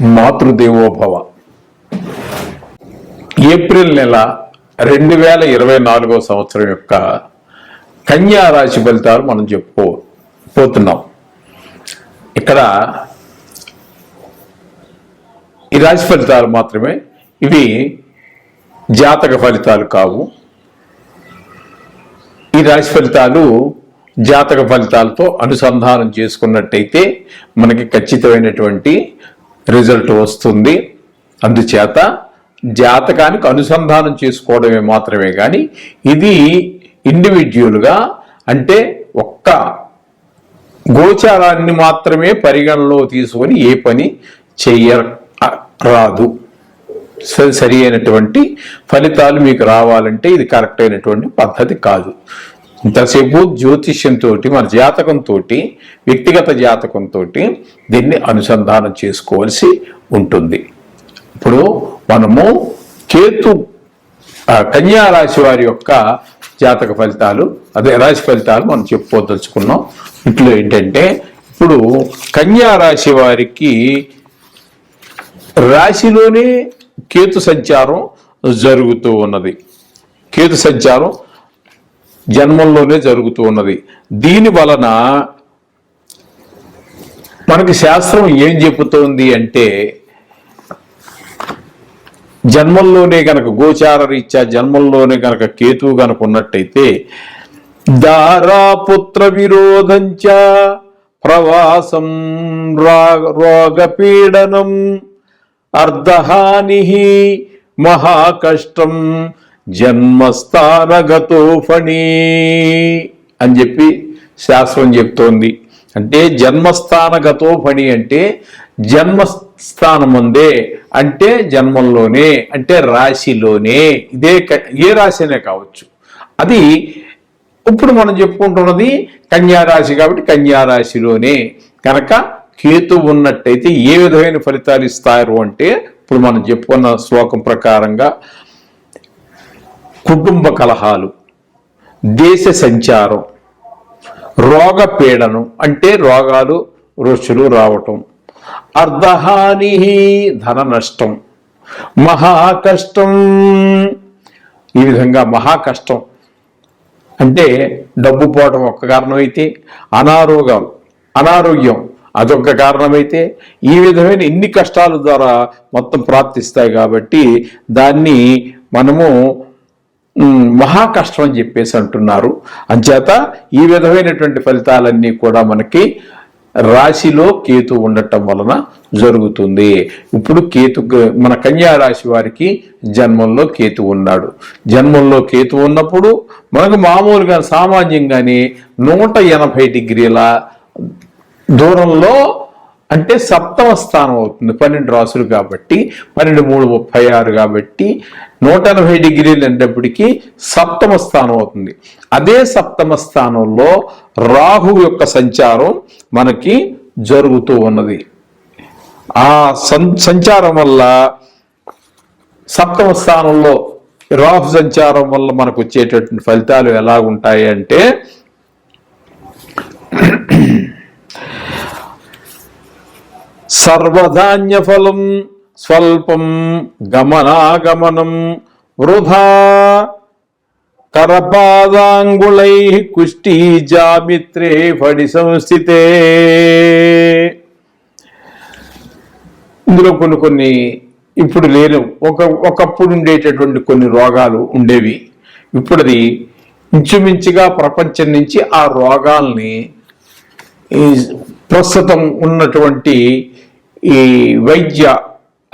Matrudevobhava. April నెల రెండు వేల ఇరవై నాలుగో సంవత్సరం యొక్క కన్యా రాశి ఫలితాలు మనం చెప్పుకో పోతున్నాం. ఇక్కడ ఈ రాశి ఫలితాలు మాత్రమే ఇవి జాతక ఫలితాలు కావు. ఈ రాశి ఫలితాలు జాతక ఫలితాలతో అనుసంధానం చేసుకున్నట్టయితే మనకి ఖచ్చితమైనటువంటి రిజల్ట్ వస్తుంది. అందుచేత జాతకానికి అనుసంధానం చేసుకోవడమే మాత్రమే కానీ ఇది ఇండివిడ్యువల్గా అంటే ఒక్క గోచారాన్ని మాత్రమే పరిగణలో తీసుకొని ఏ పని చెయ్యరాదు. స- సరి అయినటువంటి ఫలితాలు మీకు రావాలంటే ఇది కరెక్ట్ అయినటువంటి పద్ధతి కాదు. ఇంతసేపు జ్యోతిష్యంతో మన జాతకంతో వ్యక్తిగత జాతకంతో దీన్ని అనుసంధానం చేసుకోవాల్సి ఉంటుంది. ఇప్పుడు మనము కేతు కన్యా రాశి వారి యొక్క జాతక ఫలితాలు అదే రాశి ఫలితాలు మనం చెప్పుకోదలుచుకున్నాం. ఇంట్లో ఏంటంటే ఇప్పుడు కన్యా రాశి వారికి రాశిలోనే కేతు సంచారం జరుగుతూ ఉన్నది. కేతు సంచారం జన్మంలోనే జరుగుతూ ఉన్నది. దీని వలన మనకి శాస్త్రం ఏం చెబుతోంది అంటే జన్మంలోనే గనక గోచార రీత్యా జన్మంలోనే గనక కేతువు గనక ఉన్నట్టయితే దారాపుత్ర విరోధంచ ప్రవాసం రా- రోగపీడనం అర్ధహాని మహాకష్టం జన్మస్థానగతో ఫణి అని చెప్పి శాస్త్రం చెప్తోంది. అంటే జన్మస్థానగతో ఫణి అంటే జన్మస్థానం ఉందే అంటే జన్మంలోనే అంటే రాశిలోనే. ఇదే క- ఏ రాశి అనే కావచ్చు. అది ఇప్పుడు మనం చెప్పుకుంటున్నది కన్యారాశి కాబట్టి కన్యారాశిలోనే. కనుక కేతు ఉన్నట్టయితే ఏ విధమైన ఫలితాలు ఇస్తారు అంటే ఇప్పుడు మనం చెప్పుకున్న శ్లోకం ప్రకారంగా కుటుంబ కలహాలు దేశ సంచారం రోగ పీడనం అంటే రోగాలు రుచులు రావటం అర్ధహాని ధన నష్టం మహాకష్టం ఈ విధంగా మహాకష్టం అంటే డబ్బు పోవడం ఒక్క కారణమైతే అనారోగ్యం అనారోగ్యం అదొక కారణమైతే ఈ విధమైన ఇన్ని కష్టాల ద్వారా మొత్తం ప్రాప్తిస్తాయి కాబట్టి దాన్ని మనము మహా కష్టం అని చెప్పేసి అంటున్నారు. అంచేత ఈ విధమైనటువంటి ఫలితాలన్నీ కూడా మనకి రాశిలో కేతు ఉండటం వలన జరుగుతుంది. ఇప్పుడు కేతు మన కన్యా రాశి వారికి జన్మంలో కేతు ఉన్నాడు. జన్మంలో కేతు ఉన్నప్పుడు మనకు మామూలుగా సామాన్యంగానే నూట ఎనభై డిగ్రీల దూరంలో అంటే సప్తమ స్థానం అవుతుంది. పన్నెండు రాసులు కాబట్టి పన్నెండు మూడు ముప్పై ఆరు కాబట్టి నూట ఎనభై డిగ్రీలు అనేటప్పటికీ సప్తమ స్థానం అవుతుంది. అదే సప్తమ స్థానంలో రాహు యొక్క సంచారం మనకి జరుగుతూ ఉన్నది. ఆ సం- సంచారం వల్ల సప్తమ స్థానంలో రాహు సంచారం వల్ల మనకు వచ్చేటటువంటి ఫలితాలు ఎలా ఉంటాయి అంటే సర్వధాన్య ఫలం స్వల్పం గమనాగమనం వృధా కరపాదాంగుళై కుష్టి జామిత్రే ఫడి సంస్థితే. ఇందులో కొన్ని కొన్ని ఇప్పుడు లేను. ఒక ఒకప్పుడు ఉండేటటువంటి కొన్ని రోగాలు ఉండేవి. ఇప్పుడు అది ఇంచుమించుగా ప్రపంచం నుంచి ఆ రోగాల్ని ఈ ప్రస్తుతం ఉన్నటువంటి ఈ వైద్య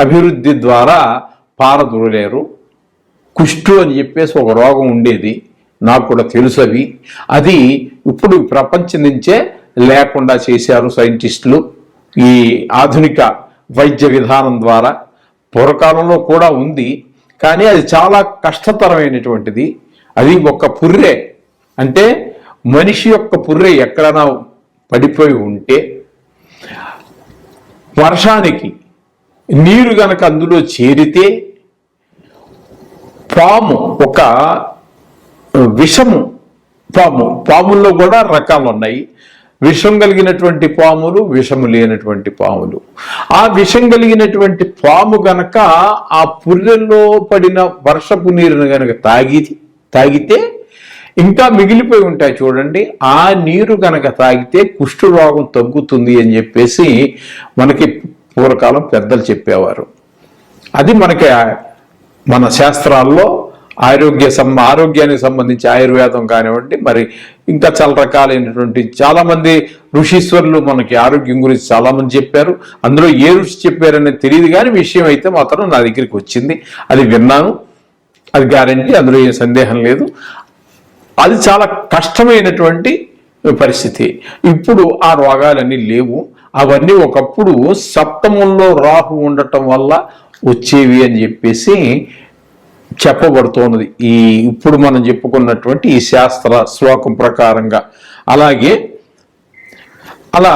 అభివృద్ధి ద్వారా పారదూరలేరు కుష్టు అని చెప్పేసి ఒక రోగం ఉండేది. నాకు కూడా తెలుసు అవి. అది ఇప్పుడు ప్రపంచం నుంచే లేకుండా చేశారు సైంటిస్టులు. ఈ ఆధునిక వైద్య విధానం ద్వారా పూర్వకాలంలో కూడా ఉంది. కానీ అది చాలా కష్టతరమైనటువంటిది. అది ఒక పుర్రె. అంటే మనిషి యొక్క పుర్రె ఎక్కడైనా పడిపోయి ఉంటే వర్షానికి నీరు గనక అందులో చేరితే పాము ఒక విషము పాము పాముల్లో కూడా రకాలు ఉన్నాయి విషం కలిగినటువంటి పాములు విషము లేనటువంటి పాములు. ఆ విషం కలిగినటువంటి పాము గనక ఆ పుర్రెల్లో పడిన వర్షపు నీరును గనక తాగి తాగితే ఇంకా మిగిలిపోయి ఉంటాయి చూడండి. ఆ నీరు గనక తాగితే కుష్ఠ రోగం తగ్గుతుంది అని చెప్పేసి మనకి పూర్వకాలం పెద్దలు చెప్పేవారు. అది మనకి మన శాస్త్రాల్లో ఆరోగ్య సంబ ఆరోగ్యానికి సంబంధించి ఆయుర్వేదం కానివ్వండి మరి ఇంకా చాలా రకాలైనటువంటి చాలామంది ఋషీశ్వరులు మనకి ఆరోగ్యం గురించి చాలామంది చెప్పారు. అందులో ఏ ఋషి చెప్పారనేది తెలియదు కానీ విషయం అయితే మాత్రం నా దగ్గరికి వచ్చింది. అది విన్నాను. అది గ్యారంటీ. అందులో ఏ సందేహం లేదు. అది చాలా కష్టమైనటువంటి పరిస్థితి. ఇప్పుడు ఆ రోగాలన్నీ లేవు. అవన్నీ ఒకప్పుడు సప్తమంలో రాహు ఉండటం వల్ల వచ్చేవి అని చెప్పేసి చెప్పబడుతున్నది ఈ ఇప్పుడు మనం చెప్పుకున్నటువంటి ఈ శాస్త్ర శ్లోకం ప్రకారంగా. అలాగే అలా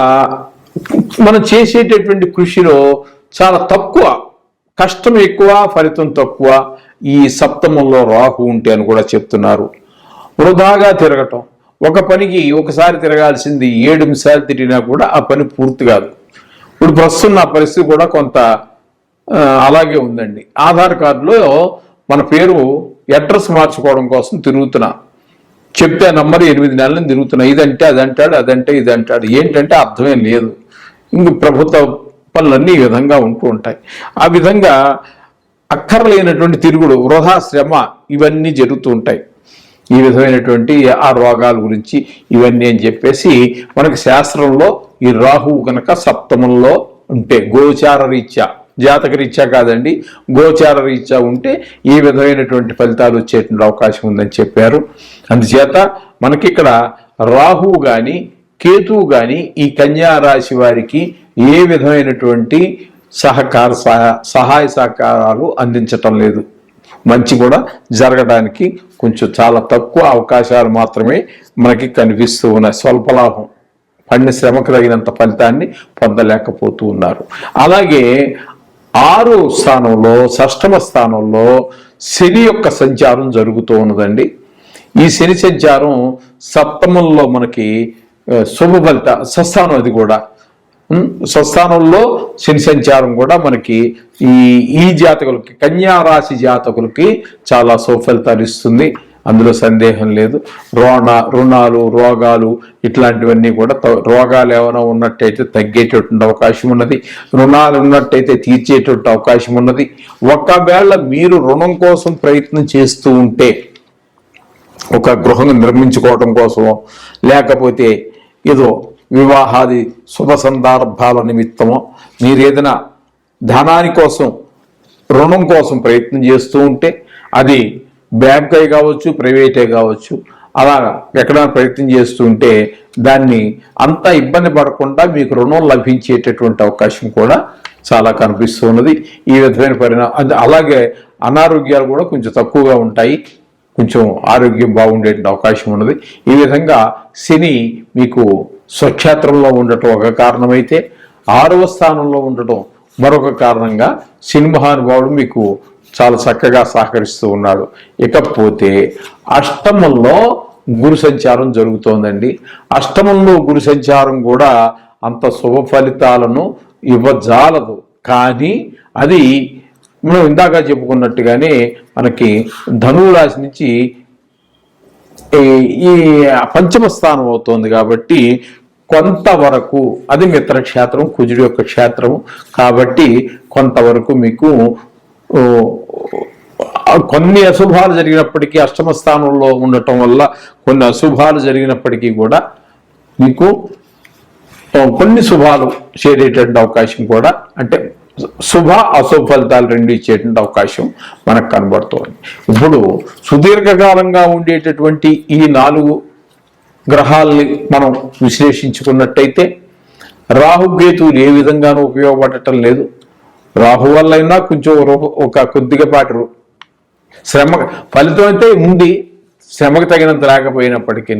మనం చేసేటటువంటి కృషిలో చాలా తక్కువ కష్టం ఎక్కువ ఫలితం తక్కువ ఈ సప్తమంలో రాహు ఉంటే అని కూడా చెప్తున్నారు. వృధాగా తిరగటం. ఒక పనికి ఒకసారి తిరగాల్సింది ఏడు నిమిషాలు తిరిగినా కూడా ఆ పని పూర్తి కాదు. ఇప్పుడు ప్రస్తుతం నా పరిస్థితి కూడా కొంత అలాగే ఉందండి. ఆధార్ కార్డులో మన పేరు అడ్రస్ మార్చుకోవడం కోసం తిరుగుతున్నా. చెప్తే నెంబర్ నంబర్ ఎనిమిది నెలలు తిరుగుతున్నా. ఇదంటే అది అంటాడు అదంటే ఇది అంటాడు ఏంటంటే అర్థమేం లేదు. ఇంక ప్రభుత్వ పనులన్నీ ఈ విధంగా ఉంటూ ఉంటాయి. ఆ విధంగా అక్కర్లేనటువంటి తిరుగుడు వృధా శ్రమ ఇవన్నీ జరుగుతూ ఉంటాయి. ఈ విధమైనటువంటి ఆ రోగాల గురించి ఇవన్నీ అని చెప్పేసి మనకి శాస్త్రంలో ఈ రాహువు కనుక సప్తమంలో ఉంటే గోచార రీత్యా జాతక రీత్యా కాదండి గోచార రీత్యా ఉంటే ఈ విధమైనటువంటి ఫలితాలు వచ్చేటువంటి అవకాశం ఉందని చెప్పారు. అందుచేత మనకి ఇక్కడ రాహువు కానీ కేతువు కానీ ఈ కన్యా రాశి వారికి ఏ విధమైనటువంటి సహకార సహాయ సహకారాలు అందించటం లేదు. మంచి కూడా జరగడానికి కొంచెం చాలా తక్కువ అవకాశాలు మాత్రమే మనకి కనిపిస్తూ ఉన్నాయి. స్వల్ప లాభం పడిన శ్రమకు తగినంత ఫలితాన్ని పొందలేకపోతూ ఉన్నారు. అలాగే ఆరో స్థానంలో షష్టమ స్థానంలో శని యొక్క సంచారం జరుగుతూ ఉన్నదండి. ఈ శని సంచారం సప్తమంలో మనకి శుభ ఫలిత సస్థానం అది కూడా. స్వస్థానంలో శని సంచారం కూడా మనకి ఈ ఈ జాతకులకి కన్యా రాశి జాతకులకి చాలా సుఫలితాలు ఇస్తుంది. అందులో సందేహం లేదు. రోణ రుణాలు రోగాలు ఇట్లాంటివన్నీ కూడా రోగాలు ఏమైనా ఉన్నట్టయితే తగ్గేటటువంటి అవకాశం ఉన్నది. రుణాలు ఉన్నట్టయితే తీర్చేటటువంటి అవకాశం ఉన్నది. ఒకవేళ మీరు రుణం కోసం ప్రయత్నం చేస్తూ ఉంటే ఒక గృహం నిర్మించుకోవడం కోసం లేకపోతే ఏదో వివాహాది శుభ సందర్భాల నిమిత్తమో మీరు ఏదైనా ధనాని కోసం రుణం కోసం ప్రయత్నం చేస్తూ ఉంటే అది బ్యాంక్ కావచ్చు ప్రైవేటే కావచ్చు అలా ఎక్కడైనా ప్రయత్నం చేస్తూ ఉంటే దాన్ని అంత ఇబ్బంది పడకుండా మీకు రుణం లభించేటటువంటి అవకాశం కూడా చాలా కనిపిస్తూ ఉన్నది. ఈ విధమైన పరిణామం అలాగే అనారోగ్యాలు కూడా కొంచెం తక్కువగా ఉంటాయి. కొంచెం ఆరోగ్యం బాగుండే అవకాశం ఉన్నది. ఈ విధంగా శని మీకు స్వక్షేత్రంలో ఉండటం ఒక కారణమైతే ఆరవ స్థానంలో ఉండటం మరొక కారణంగా శని మీకు చాలా చక్కగా సహకరిస్తూ ఉన్నాడు ఇకపోతే అష్టమంలో గురు సంచారం జరుగుతోందండి. అష్టమంలో గురు సంచారం కూడా అంత శుభ ఫలితాలను ఇవ్వజాలదు. కానీ అది మనం ఇందాక చెప్పుకున్నట్టుగానే మనకి ధనువు రాశి నుంచి ఈ- ఈ పంచమ స్థానం అవుతోంది కాబట్టి కొంతవరకు అది మిత్ర క్షేత్రం కుజుడి యొక్క క్షేత్రం కాబట్టి కొంతవరకు మీకు కొన్ని అశుభాలు జరిగినప్పటికీ అష్టమ స్థానంలో ఉండటం వల్ల కొన్ని అశుభాలు జరిగినప్పటికీ కూడా మీకు కొన్ని శుభాలు చేరేటువంటి అవకాశం కూడా అంటే శుభ అశుభ ఫలితాలు రెండు ఇచ్చేటువంటి అవకాశం మనకు కనబడుతోంది. ఇప్పుడు సుదీర్ఘకాలంగా ఉండేటటువంటి ఈ నాలుగు గ్రహాలని మనం విశ్లేషించుకున్నట్టయితే రాహుకేతువులు ఏ విధంగానూ ఉపయోగపడటం లేదు. రాహు వల్లైనా కొంచెం ఒక కొద్దిగా పాటు శ్రమ ఫలితం అయితే ఉంది. శ్రమకు తగినంత రాకపోయినప్పటికీ.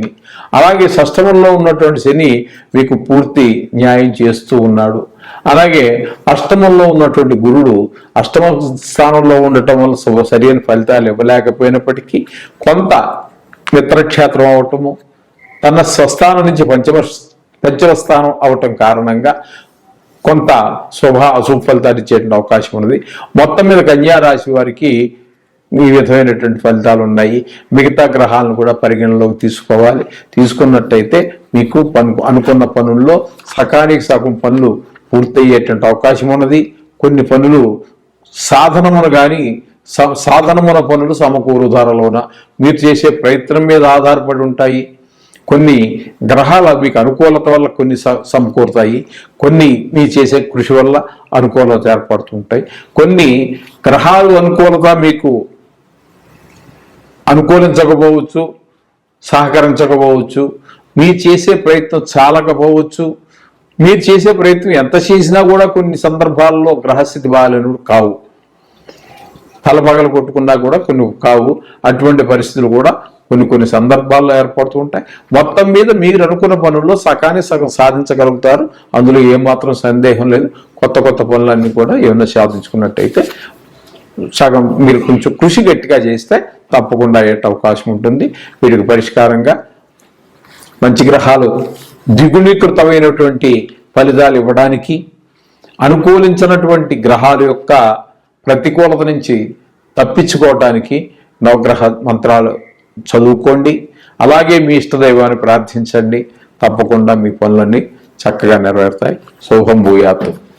అలాగే సష్టమంలో ఉన్నటువంటి శని మీకు పూర్తి న్యాయం చేస్తూ ఉన్నాడు. అలాగే అష్టమంలో ఉన్నటువంటి గురుడు అష్టమ స్థానంలో ఉండటం వల్ల సరైన ఫలితాలు ఇవ్వలేకపోయినప్పటికీ కొంత మిత్రక్షేత్రం అవటము తన స్వస్థానం నుంచి పంచమ పంచమ స్థానం అవటం కారణంగా కొంత శుభ అశుభ ఫలితాలు ఇచ్చేటువంటి అవకాశం ఉన్నది. మొత్తం మీద కన్యా రాశి వారికి ఈ విధమైనటువంటి ఫలితాలు ఉన్నాయి. మిగతా గ్రహాలను కూడా పరిగణలోకి తీసుకోవాలి. తీసుకున్నట్టయితే మీకు పను అనుకున్న పనుల్లో సకానికి సగం పనులు పూర్తయ్యేటువంటి అవకాశం ఉన్నది. కొన్ని పనులు సాధనమును కానీ సాధనమున పనులు సమకూరు ధరలోన మీరు చేసే ప్రయత్నం మీద ఆధారపడి ఉంటాయి. కొన్ని గ్రహాల మీకు అనుకూలత వల్ల కొన్ని స- సమకూరుతాయి. కొన్ని మీ చేసే కృషి వల్ల అనుకూలత ఏర్పడుతుంటాయి కొన్ని గ్రహాలు అనుకూలత మీకు అనుకూలించకపోవచ్చు సహకరించకపోవచ్చు మీ చేసే ప్రయత్నం చాలకపోవచ్చు మీరు చేసే ప్రయత్నం ఎంత చేసినా కూడా కొన్ని సందర్భాల్లో గ్రహస్థితి బాగాలేనుడు కావు. తలపగలు కొట్టుకున్నా కూడా కొన్ని కావు. అటువంటి పరిస్థితులు కూడా కొన్ని కొన్ని సందర్భాల్లో ఏర్పడుతూ ఉంటాయి. మొత్తం మీద మీరు అనుకున్న పనుల్లో సకాన్ని సగం సాధించగలుగుతారు. అందులో ఏమాత్రం సందేహం లేదు. కొత్త కొత్త పనులన్నీ కూడా ఏమైనా సాధించుకున్నట్టయితే సగం మీరు కొంచెం కృషి గట్టిగా చేస్తే తప్పకుండా అయ్యేట అవకాశం ఉంటుంది. వీటికి పరిష్కారంగా మంచి గ్రహాలు ద్విగుణీకృతమైనటువంటి ఫలితాలు ఇవ్వడానికి అనుకూలించినటువంటి గ్రహాల యొక్క ప్రతికూలత నుంచి తప్పించుకోవటానికి నవగ్రహ మంత్రాలు చదువుకోండి. అలాగే మీ ఇష్టదైవాన్ని ప్రార్థించండి. తప్పకుండా మీ పనులన్నీ చక్కగా నెరవేరుతాయి. శోభం భూయాత్తు